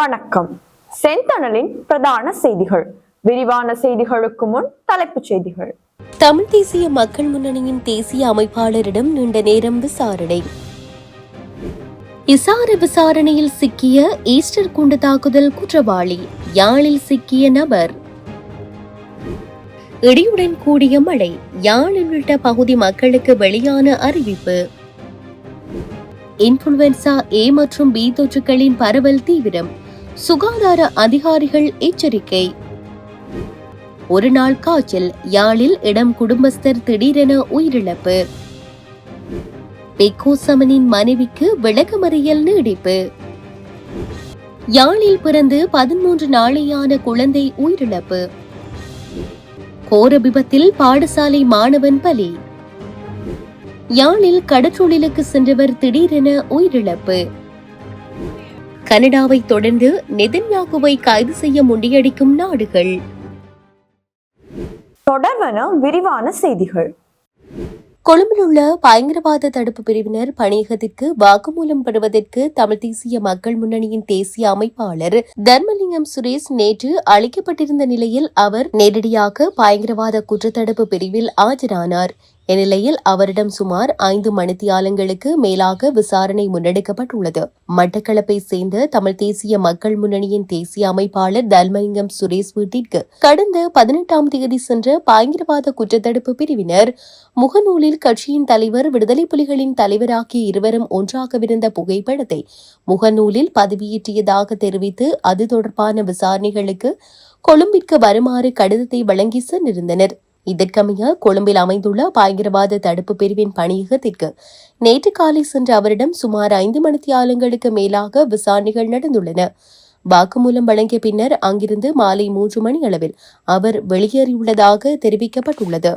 வணக்கம். செந்தணலின் பிரதான செய்திகள். விரிவான செய்திகளுக்கு முன் தலைப்புச் செய்திகள். தமிழ் தேசிய மக்கள் முன்னணியின் தேசிய அமைப்பாளரிடம் நீண்ட நேரம் விசாரணை. இசார விசாரணையில் சிக்கிய ஈஸ்டர் குண்டு தாக்குதல் குற்றவாளி யாழில் சிக்கிய நபர். இடியுடன் கூடிய மழை யாழ் உள்ளிட்ட பகுதி மக்களுக்கு வெளியான அறிவிப்பு. இன்ஃபுளுவென்சா ஏ மற்றும் பி தொற்றுகளின் பரவல் தீவிரம். சுகாதார அதிகாரிகள் எச்சரிக்கை. ஒரு நாள் காய்ச்சல் யாழில் இடம் குடும்பஸ்தர் திடீரென உயிரிழப்பு. பெக்கோசமனின் மனைவிக்கு விளக்கமறியல் நீடிப்பு. யாழில் பிறந்து பதிமூன்று நாளையான குழந்தை உயிரிழப்பு. கோர விபத்தில் பாடசாலை மாணவன் பலி. யாழில் கடற்றொழிலுக்கு சென்றவர் திடீரென உயிரிழப்பு. கனடாவை தொடர்ந்து நெதன்யாகுவை கைது செய்ய முண்டியடிக்கும் நாடுகள். தொடர்வன விரிவான செய்திகள். கொழும்பில் உள்ள பயங்கரவாத தடுப்பு பிரிவினர் பணியகத்திற்கு வாக்குமூலம் பெறுவதற்கு தமிழ் தேசிய மக்கள் முன்னணியின் தேசிய அமைப்பாளர் தர்மலிங்கம் சுரேஷ் நேற்று அளிக்கப்பட்டிருந்த நிலையில் அவர் நேரடியாக பயங்கரவாத குற்றத்தடுப்பு பிரிவில் ஆஜரானார். இந்நிலையில் அவரிடம் சுமார் ஐந்து மணித்தியாலங்களுக்கு மேலாக விசாரணை முன்னெடுக்கப்பட்டுள்ளது. மட்டக்களப்பை சேர்ந்த தமிழ் தேசிய மக்கள் முன்னணியின் தேசிய அமைப்பாளர் தர்மலிங்கம் சுரேஷ் வீட்டிற்கு கடந்த பதினெட்டாம் தேதி சென்ற பயங்கரவாத குற்றத்தடுப்பு பிரிவினர் முகநூலில் கட்சியின் தலைவர் விடுதலை புலிகளின் தலைவராகிய இருவரும் ஒன்றாகவிருந்த புகைப்படத்தை முகநூலில் பதிவியேற்றியதாக தெரிவித்து அது தொடர்பான விசாரணைகளுக்கு கொழும்பிற்கு வருமாறு கடிதத்தை வழங்கி சென்றிருந்தனர். இதற்கமைய கொழும்பில் அமைந்துள்ள பயங்கரவாத தடுப்பு பிரிவின் பணியகத்திற்கு நேற்று காலை சென்ற அவரிடம் சுமார் ஐந்து மணித்தியாலங்களுக்கு மேலாக விசாரணைகள் நடந்துள்ளன. வாக்குமூலம் வழங்கிய பின்னர் அங்கிருந்து மாலை மூன்று மணி அளவில் அவர் வெளியேறியுள்ளதாக தெரிவிக்கப்பட்டுள்ளது.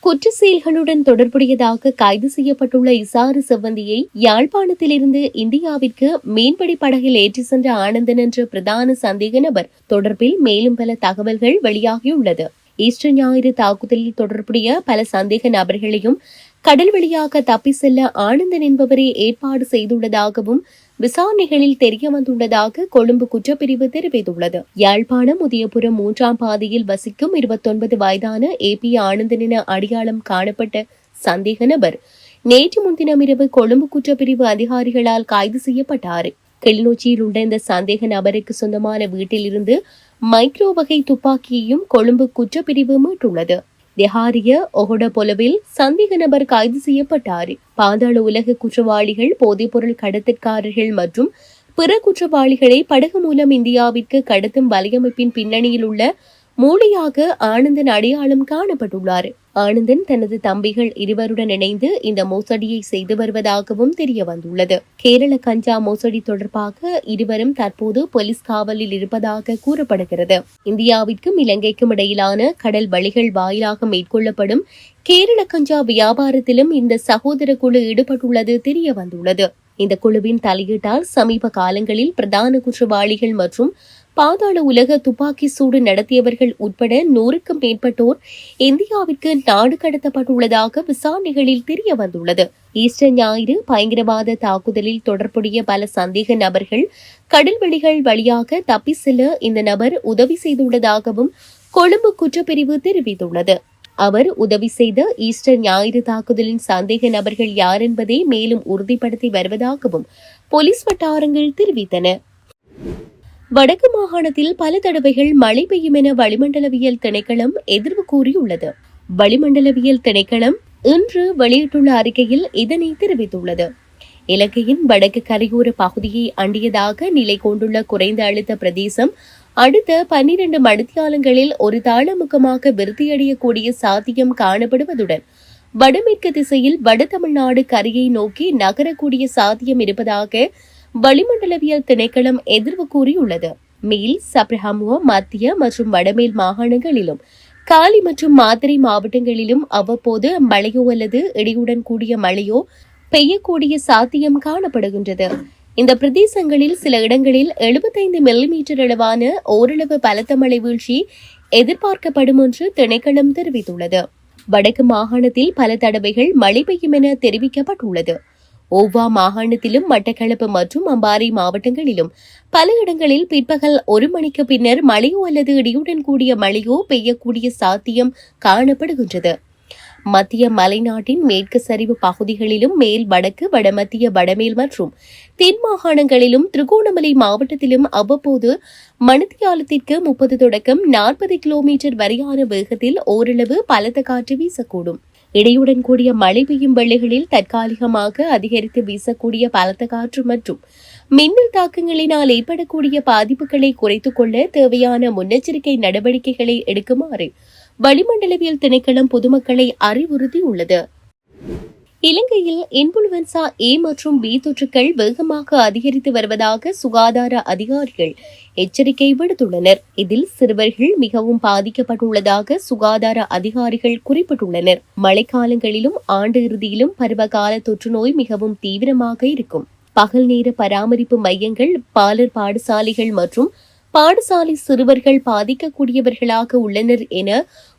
குற்ற செயல்களுடன் தொடர்புடையதாக கைது செய்யப்பட்டுள்ள இசாறு செவ்வந்தியை யாழ்ப்பாணத்திலிருந்து இந்தியாவிற்கு மீன்பிடி படகில் ஏற்றி சென்ற ஆனந்தன் என்ற பிரதான சந்தேக நபர் தொடர்பில் மேலும் பல தகவல்கள் வெளியாகியுள்ளது. ஈஸ்டர் ஞாயிறு தாக்குதலில் தொடர்புடைய பல சந்தேக நபர்களையும் கடல் வழியாக தப்பி செல்ல ஆனந்தன் என்பவரே ஏற்பாடு செய்துள்ளதாகவும் விசாரணைகளில் தெரிய வந்துள்ளதாக கொழும்பு குற்றப்பிரிவு தெரிவித்துள்ளது. யாழ்ப்பாணம் உதயபுரம் மூன்றாம் பாதையில் வசிக்கும் இருபத்தொன்பது வயதான ஏ பி ஆனந்தன் என அடையாளம் காணப்பட்ட சந்தேக நபர் நேற்று முன்தினம் இரவு கொழும்பு குற்றப்பிரிவு அதிகாரிகளால் கைது செய்யப்பட்டார். கிளிநொச்சியில் உள்ள இந்த சந்தேக நபருக்கு சொந்தமான வீட்டில் இருந்து மைக்ரோ வகை துப்பாக்கியையும் கொழும்பு குற்றப்பிரிவு மீட்டுள்ளது. தெஹாரிய ஒகோட பொலவில் சந்தேக நபர் கைது செய்யப்பட்டார். பாதாள உலக குற்றவாளிகள் போதைப்பொருள் கடத்தற்காரர்கள் மற்றும் பிற குற்றவாளிகளை படகு மூலம் இந்தியாவிற்கு கடத்தும் வலையமைப்பின் பின்னணியில் உள்ள மூளையாக ஆனந்தன் அடையாளம் காணப்பட்டுள்ளார். ஆனந்தன் தனது தம்பிகள் இருவருடன் இணைந்து இந்த மோசடியை செய்து வருவதாகவும் தெரிய வந்துள்ளது. கேரள கஞ்சா மோசடி தொடர்பாக இருவரும் தற்போது போலீஸ் காவலில் இருப்பதாக கூறப்படுகிறது. இந்தியாவிற்கும் இலங்கைக்கும் இடையிலான கடல் வழிகள் வாயிலாக மேற்கொள்ளப்படும் கேரள கஞ்சா வியாபாரத்திலும் இந்த சகோதர குழு ஈடுபட்டுள்ளது தெரிய வந்துள்ளது. இந்த குழுவின் தலையீட்டால் சமீப காலங்களில் பிரதான குற்றவாளிகள் மற்றும் பாதாள உலக துப்பாக்கி சூடு நடத்தியவர்கள் உட்பட நூறுக்கும் மேற்பட்டோர் இந்தியாவிற்கு நாடு கடத்தப்பட்டுள்ளதாக விசாரணைகளில் தெரிய வந்துள்ளது. ஈஸ்டர் ஞாயிறு பயங்கரவாத தாக்குதலில் தொடர்புடைய பல சந்தேக நபர்கள் கடல்வெளிகள் வழியாக தப்பி செல்ல இந்த நபர் உதவி செய்துள்ளதாகவும் கொழும்பு குற்றப்பிரிவு தெரிவித்துள்ளது. அவர் உதவி செய்த ஈஸ்டர் ஞாயிறு தாக்குதலின் சந்தேக நபர்கள் யார் என்பதை மேலும் உறுதிப்படுத்தி வருவதாகவும் போலீஸ் வட்டாரங்கள் தெரிவித்தன. வடக்கு மாகாணத்தில் பல தடவைகள் மழை பெய்யும் என வளிமண்டலவியல் திணைக்களம் எதிர்வு கூறியுள்ளது. வளிமண்டலவியல் திணைக்களம் இன்று வெளியிட்டுள்ள அறிக்கையில் இதனை தெரிவித்துள்ளது. இலங்கையின் வடக்கு கரையோர பகுதியை அண்டியதாக நிலை கொண்டுள்ள குறைந்த அழுத்த பிரதேசம் அடுத்த பன்னிரண்டு மணித்தியாலங்களில் ஒரு தாளமுகமாக விருத்தியடையக்கூடிய சாத்தியம் காணப்படுவதுடன் வடமேற்கு திசையில் வட தமிழ்நாடு கரையை நோக்கி நகரக்கூடிய சாத்தியம் இருப்பதாக வளிமண்டலவியல் திணைக்களம் எதிர்வு கூறியுள்ளது. மேல் சப்ரஹாமுவா மத்திய மற்றும் வடமேல் மாகாணங்களிலும் காலி மற்றும் மாதிரி மாவட்டங்களிலும் அவ்வப்போது மழையோ அல்லது இடியுடன் கூடிய மழையோ பெய்யக்கூடிய சாத்தியம் காணப்படுகின்றது. இந்த பிரதேசங்களில் சில இடங்களில் எழுபத்தைந்து மில்லிமீட்டர் அளவான ஓரளவு பலத்த மழை வீழ்ச்சி எதிர்பார்க்கப்படும் என்று திணைக்களம் தெரிவித்துள்ளது. வடக்கு மாகாணத்தில் பல தடவைகள் மழை பெய்யும் என தெரிவிக்கப்பட்டுள்ளது. ஓவா மாகாணத்திலும் மட்டக்களப்பு மற்றும் அம்பாறை மாவட்டங்களிலும். பல இடங்களில் பிற்பகல் ஒரு மணிக்கு பின்னர் மழையோ அல்லது இடியுடன் கூடிய மழையோ பெய்யக்கூடிய சாத்தியம் காணப்படுகின்றது. மத்திய மலைநாட்டின் மேற்கு சரிவு பகுதிகளிலும் மேல் வடக்கு வடமத்திய வடமேல் மற்றும் தென் மாகாணங்களிலும் திருகோணமலை மாவட்டத்திலும் அவ்வப்போது மணித்தியாலத்திற்கு முப்பது தொடக்கம் நாற்பது கிலோமீட்டர் வரையான வேகத்தில் ஓரளவு பலத்த காற்று வீசக்கூடும். இடையுடன் கூடிய மழை பெய்யும் வேளைகளில் தற்காலிகமாக அதிகரித்து வீசக்கூடிய பலத்த காற்று மற்றும் மின்னல் தாக்கங்களினால் ஏற்படக்கூடிய பாதிப்புகளை குறைத்துக் கொள்ள தேவையான முன்னெச்சரிக்கை நடவடிக்கைகளை எடுக்குமாறு வளிமண்டலவியல் திணைக்களம் பொதுமக்களை அறிவுறுத்தியுள்ளது. இலங்கையில் இன்புளுவன்சா ஏ மற்றும் பி தொற்றுக்கள் வேகமாக அதிகரித்து வருவதாக சுகாதார அதிகாரிகள் எச்சரிக்கை விடுத்துள்ளனர். இதில் சிறுவர்கள் மிகவும் பாதிக்கப்பட்டுள்ளதாக சுகாதார அதிகாரிகள் குறிப்பிட்டுள்ளனர். மழைக்காலங்களிலும் ஆண்டு இறுதியிலும் பருவகால தொற்று நோய் மிகவும் தீவிரமாக இருக்கும். பகல் நேர பராமரிப்பு மையங்கள் பாலர் பாடசாலைகள் மற்றும் பாடசாலை சிறுவர்கள் பாதிக்கக்கூடியவர்களாக உள்ளனர் என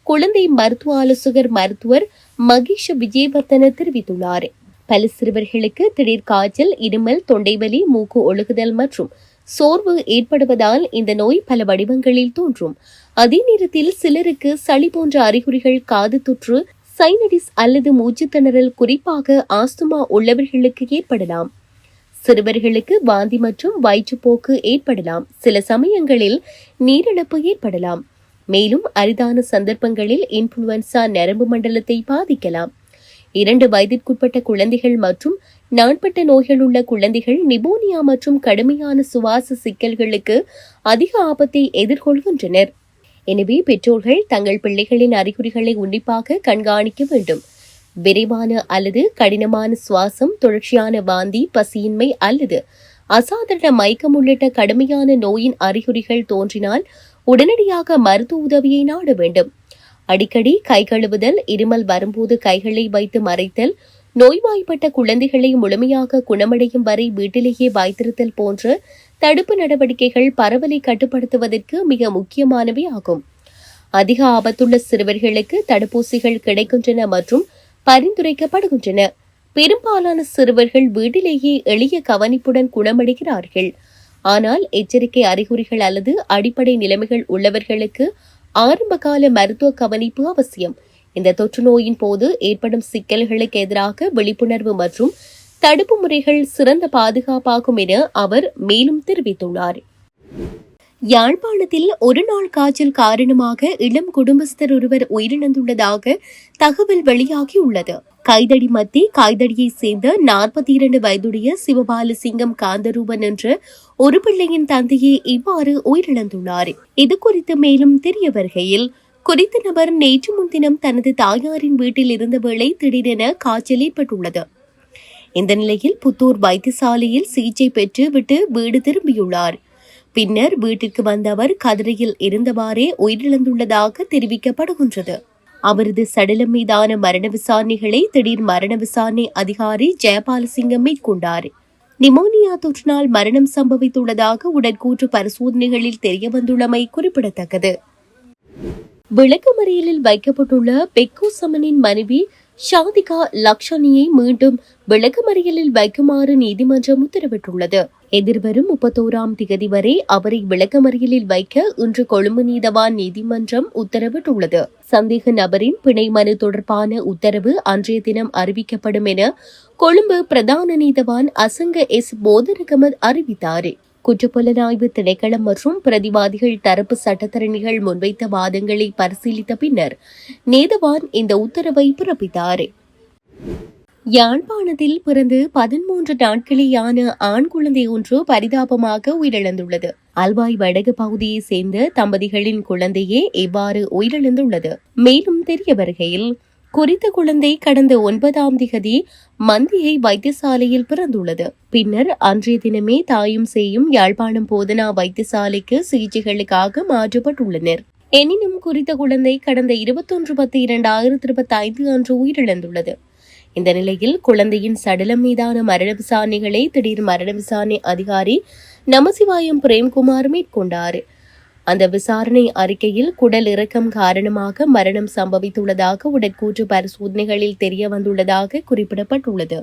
குழந்தை மருத்துவ ஆலோசகர் மருத்துவர் மகேஷ் விஜயவர்தன தெரிவித்துள்ளார். பல சிறுவர்களுக்கு திடீர் காய்ச்சல் இருமல் தொண்டைவலி மூக்கு ஒழுகுதல் மற்றும் சோர்வு ஏற்படுவதால் இந்த நோய் பல வடிவங்களில் தோன்றும். அதே நேரத்தில் சிலருக்கு சளி போன்ற அறிகுறிகள் காது தொற்று சைனடிஸ் அல்லது மூச்சுத்திணறல் குறிப்பாக ஆஸ்துமா உள்ளவர்களுக்கு ஏற்படலாம். சிறுவர்களுக்கு வாந்தி மற்றும் வயிற்றுப்போக்கு ஏற்படலாம். சில சமயங்களில் நீரிழப்பு ஏற்படலாம். மேலும் அரிதான சந்தர்ப்பங்களில் இன்ஃபுளுவன்சா நரம்பு மண்டலத்தை பாதிக்கலாம். இரண்டு வயதிற்குட்பட்ட குழந்தைகள் மற்றும் நாட்பட்ட நோய்கள் உள்ள குழந்தைகள் நிபோனியா மற்றும் கடுமையான சுவாச சிக்கல்களுக்கு அதிக ஆபத்தை எதிர்கொள்கின்றனர். எனவே பெற்றோர்கள் தங்கள் பிள்ளைகளின் அறிகுறிகளை உன்னிப்பாக கண்காணிக்க வேண்டும். விரைவான அல்லது கடினமான சுவாசம் தொடர்ச்சியான வாந்தி பசியின்மை அல்லது அசாதாரண மயக்கம் உள்ளிட்ட கடுமையான நோயின் அறிகுறிகள் தோன்றினால் உடனடியாக மருத்துவ உதவியை நாட வேண்டும். அடிக்கடி கை கழுவுதல் இருமல் வரும்போது கைகளை வைத்து மறைத்தல் நோய்வாய்ப்பட்ட குழந்தைகளை முழுமையாக குணமடையும் வரை வீட்டிலேயே வைத்திருத்தல் போன்ற தடுப்பு நடவடிக்கைகள் பரவலை கட்டுப்படுத்துவதற்கு மிக முக்கியமானவை ஆகும். அதிக ஆபத்துள்ள சிறுவர்களுக்கு தடுப்பூசிகள் கிடைக்கின்றன மற்றும் பரிந்துரைக்கப்படுகின்றன. பெரும்பாலான சிறுவர்கள் வீட்டிலேயே எளிய கவனிப்புடன் குணமடைகிறார்கள். ஆனால் எச்சரிக்கை அறிகுறிகள் அல்லது அடிப்படை நிலைமைகள் உள்ளவர்களுக்கு ஆரம்பகால மருத்துவ கவனிப்பு அவசியம். இந்த தொற்று நோயின் போது ஏற்படும் சிக்கல்களுக்கு எதிராக விழிப்புணர்வு மற்றும் தடுப்பு முறைகள் சிறந்த பாதுகாப்பாகும் என அவர் மேலும் தெரிவித்துள்ளார். யாழ்ப்பாணத்தில் ஒரு நாள் காய்ச்சல் காரணமாக இளம் குடும்பஸ்தர் ஒருவர் உயிரிழந்துள்ளதாக தகவல் வெளியாகியுள்ளது. கைதடி மத்தி கைதடியை சேர்ந்த நாற்பத்தி இரண்டு வயதுடைய சிவபாலசிங்கம் காந்தரூபன் என்ற ஒரு பிள்ளையின் தந்தையை இவ்வாறு உயிரிழந்துள்ளார். இது குறித்து மேலும் தெரிய வருகையில் குறித்த நபர் நேற்று முன்தினம் தனது தாயாரின் வீட்டில் இருந்த வேளை திடீரென காய்ச்சல் ஏற்பட்டுள்ளது. இந்த நிலையில் புத்தூர் வைத்தியசாலையில் சிகிச்சை பெற்று விட்டு வீடு திரும்பியுள்ளார். பின்னர் வீட்டிற்கு வந்த அவர் கதிரையில் இருந்தவாறே உயிரிழந்துள்ளதாக தெரிவிக்கப்படுகின்றது. அவரது சடலம் மீதான மரண விசாரணைகளை திடீர் மரண விசாரணை அதிகாரி ஜெயபாலசிங்கம் மேற்கொண்டார். நிமோனியா தொற்றினால் மரணம் சம்பவித்துள்ளதாக உடற்கூற்று பரிசோதனைகளில் தெரியவந்துள்ளமை குறிப்பிடத்தக்கது. விளக்கமறியலில் வைக்கப்பட்டுள்ள பெக்கு சமனின் மனைவி ஷாதிகா லக்ஷனியை மீண்டும் விளக்கமறியலில் வைக்குமாறு நீதிமன்றம் உத்தரவிட்டுள்ளது. எதிர்வரும் முப்பத்தோராம் திகதி வரை அவரை விளக்கமறியலில் வைக்க இன்று கொழும்பு நீதவான் நீதிமன்றம் உத்தரவிட்டுள்ளது. சந்தேக நபரின் பிணை மனு தொடர்பான உத்தரவு அன்றைய தினம் அறிவிக்கப்படும் என கொழும்பு பிரதான நீதவான் அசங்க எஸ். போதரகமத் அறிவித்தார். குற்றப்புலனாய்வு திணைக்களம் மற்றும் பிரதிவாதிகள் தரப்பு சட்டத்தரணிகள் முன்வைத்த வாதங்களை பரிசீலித்த பின்னர் நீதவான் இந்த உத்தரவை பிறப்பித்தார். யாழ்ப்பாணத்தில் பிறந்து பதிமூன்று நாட்களேயான ஆண் குழந்தை ஒன்று பரிதாபமாக உயிரிழந்துள்ளது. அல்வாய் வடகு பகுதியைச் சேர்ந்த தம்பதிகளின் குழந்தையே இவ்வாறு உயிரிழந்துள்ளது. மேலும் தெரிய வருகையில் குறித்த குழந்தை கடந்த ஒன்பதாம் திகதி மந்தியை வைத்தியசாலையில் பிறந்துள்ளது. பின்னர் அன்றைய தினமே தாயும் சேயும் யாழ்ப்பாணம் போதனா வைத்தியசாலைக்கு சிகிச்சைகளுக்காக மாற்றப்பட்டுள்ளனர். எனினும் குறித்த குழந்தை கடந்த இருபத்தொன்று பத்து இரண்டாயிரத்தி இருபத்தி ஐந்து அன்று உயிரிழந்துள்ளது. இந்த நிலையில் குழந்தையின் சடலம் மீதான மரண விசாரணைகளை திடீர் மரண விசாரணை அதிகாரி நமசிவாயம் பிரேம்குமார் மேற்கொண்டார். அந்த விசாரணை அறிக்கையில் குடல் இறக்கம் காரணமாக மரணம் சம்பவித்துள்ளதாக உடற்கூற்று பரிசோதனைகளில் தெரிய வந்துள்ளதாக குறிப்பிடப்பட்டுள்ளது.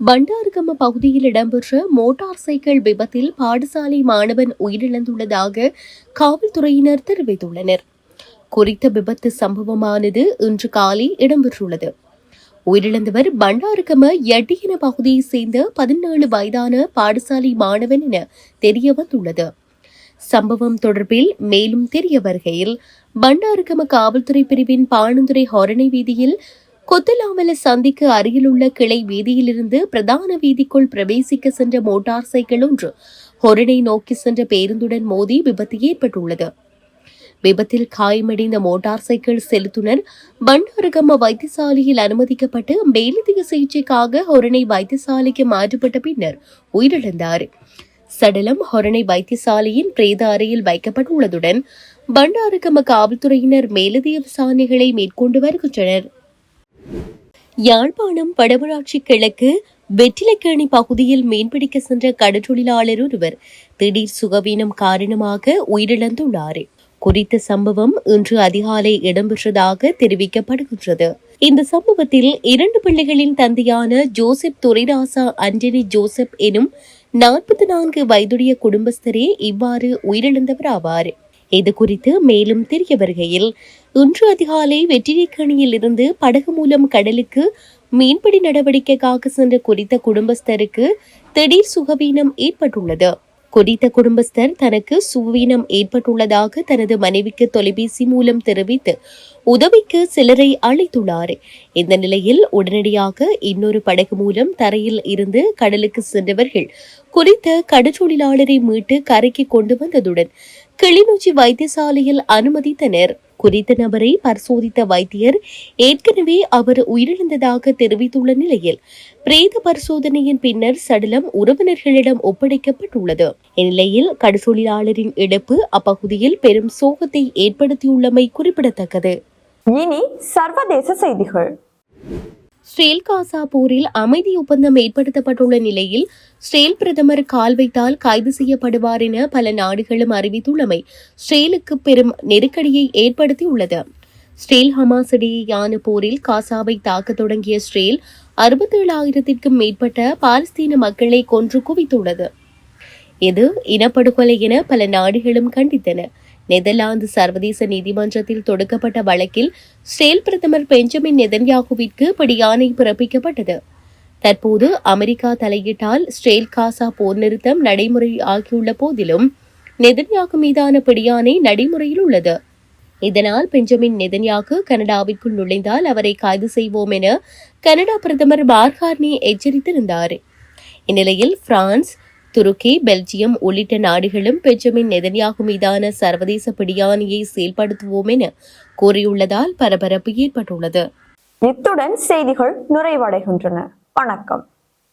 பண்டாரகம பகுதியில் இடம்பெற்ற மோட்டார் சைக்கிள் விபத்தில் பாடசாலை மாணவன் உயிரிழந்துள்ளதாக காவல்துறையினர் தெரிவித்துள்ளனர். குறித்த விபத்து சம்பவமானது இன்று காலை இடம்பெற்றுள்ளது. உயிரிழந்தவர் பண்டாரகம எட்டியன பகுதியைச் சேர்ந்த பதினேழு வயதான பாடசாலை மாணவன் என தெரிய வந்துள்ளது. சம்பவம் தொடர்பில் மேலும் தெரிய வருகையில் பண்டாரகம காவல்துறை பிரிவின் பாணந்துறை ஹொரணை வீதியில் கொத்தலாமல சந்திக்கு அருகிலுள்ள கிளை வீதியிலிருந்து பிரதான வீதிக்குள் பிரவேசிக்க சென்ற மோட்டார் சைக்கிள் ஒன்று ஹொரணை நோக்கி சென்ற பேருந்துடன் மோதி விபத்து ஏற்பட்டுள்ளது. விபத்தில் காயமடைந்த மோட்டார் சைக்கிள் செலுத்துனர் பண்டாரகம்ம வைத்தியசாலையில் அனுமதிக்கப்பட்டு மேலதிக சிகிச்சைக்காக ஹொரணை வைத்தியசாலைக்கு மாற்றப்பட்ட பின்னர் உயிரிழந்தார். சடலம் ஹொரணை வைத்தியசாலையின் பிரேத அறையில் வைக்கப்பட்டுள்ளதுடன் பண்டாரகம்ம காவல்துறையினர் மேலதிக விசாரணைகளை மேற்கொண்டு வருகின்றனர். யாழ்ப்பாணம் வடமராட்சி கிழக்கு வெற்றிலைக்கேணி பகுதியில் மீன்பிடிக்க சென்ற கடற்றொழிலாளர் ஒருவர் திடீர் சுகவீனம் காரணமாக உயிரிழந்துள்ளார். குறித்த சம்பவம் இன்று அதிகாலை இடம்பெற்றதாக தெரிவிக்கப்படுகின்றது. இந்த சம்பவத்தில் இரண்டு பிள்ளைகளின் தந்தையான ஜோசப் துரைராசா அஞ்சனி ஜோசப் எனும் நாற்பத்தி நான்கு வயதுடைய குடும்பஸ்தரே இவ்வாறு உயிரிழந்தவர் ஆவார் இது குறித்து மேலும் தெரிய வருகையில் இன்று அதிகாலை வெற்றிலைக்கணியில் இருந்து படகு மூலம் கடலுக்கு மீன்பிடி நடவடிக்கைக்காக சென்ற குறித்த குடும்பஸ்தருக்கு திடீர் சுகவீனம் ஏற்பட்டுள்ளது. குறித்த குடும்பஸ்தர் தனக்கு சுவீனம் ஏற்பட்டுள்ளதாக தனது மனைவிக்கு தொலைபேசி மூலம் தெரிவித்து உதவிக்கு சிலரை அழைத்துள்ளார். இந்த நிலையில் உடனடியாக இன்னொரு படகு மூலம் தரையில் இருந்து கடலுக்கு சென்றவர்கள் குறித்த கடற்றொழிலாளரை மீட்டு கரைக்கு கொண்டு வந்ததுடன் கிளிநொச்சி வைத்தியசாலையில் அனுமதித்தனர். குறித்த நபரை பரிசோதித்த வைத்தியர் ஏற்கனவே அவர் உயிரிழந்ததாக தெரிவித்துள்ள நிலையில் பிரேத பரிசோதனையின் பின்னர் சடலம் உறவினர்களிடம் ஒப்படைக்கப்பட்டுள்ளது. இந்நிலையில் கடற்தொழிலாளரின் இழப்பு அப்பகுதியில் பெரும் சோகத்தை ஏற்படுத்தியுள்ளமை குறிப்பிடத்தக்கது. இனி சர்வதேச செய்திகள். ஸ்ரேல் காசா போரில் அமைதி ஒப்பந்தம் ஏற்படுத்தப்பட்டுள்ள நிலையில் ஸ்ரேல் பிரதமர் கால் வைத்தால் கைது செய்யப்படுவார் என பல நாடுகளும் அறிவித்துள்ளமை ஸ்ரேலுக்கு பெரும் நெருக்கடியை ஏற்படுத்தியுள்ளது. ஸ்ரேல் ஹமாஸ் இடையேயான போரில் காசாவை தாக்க தொடங்கிய ஸ்ரேல் அறுபத்தேழாயிரத்திற்கும் மேற்பட்ட பாலஸ்தீன மக்களை கொன்று குவித்துள்ளது. இது இனப்படுகொலை என பல நாடுகளும் கண்டித்தன. நெதர்லாந்து சர்வதேச நீதிமன்றத்தில் தொடுக்கப்பட்ட வழக்கில் ஸ்ரேல் பிரதமர் பெஞ்சமின் நெதன்யாகுவிற்கு பிடியாணை பிறப்பிக்கப்பட்டது. தற்போது அமெரிக்கா தலையிட்டால் ஸ்ரேல் காசா போர் நிறுத்தம் நடைமுறை ஆகியுள்ள போதிலும் நெதன்யாகு மீதான பிடியாணை நடைமுறையில் உள்ளது. இதனால் பெஞ்சமின் நெதன்யாகு கனடாவிற்குள் நுழைந்தால் அவரை கைது செய்வோம் என கனடா பிரதமர் மார்கார்னி எச்சரித்திருந்தார். இந்நிலையில் பிரான்ஸ் துருக்கி பெல்ஜியம் உள்ளிட்ட நாடுகளும் பெஞ்சமின் நெதன்யாகு மீதான சர்வதேச பிடியாணையை செயல்படுத்துவோம் என கூறியுள்ளதால் பரபரப்பு ஏற்பட்டுள்ளது. இத்துடன் செய்திகள் நிறைவடைகின்றன. வணக்கம்.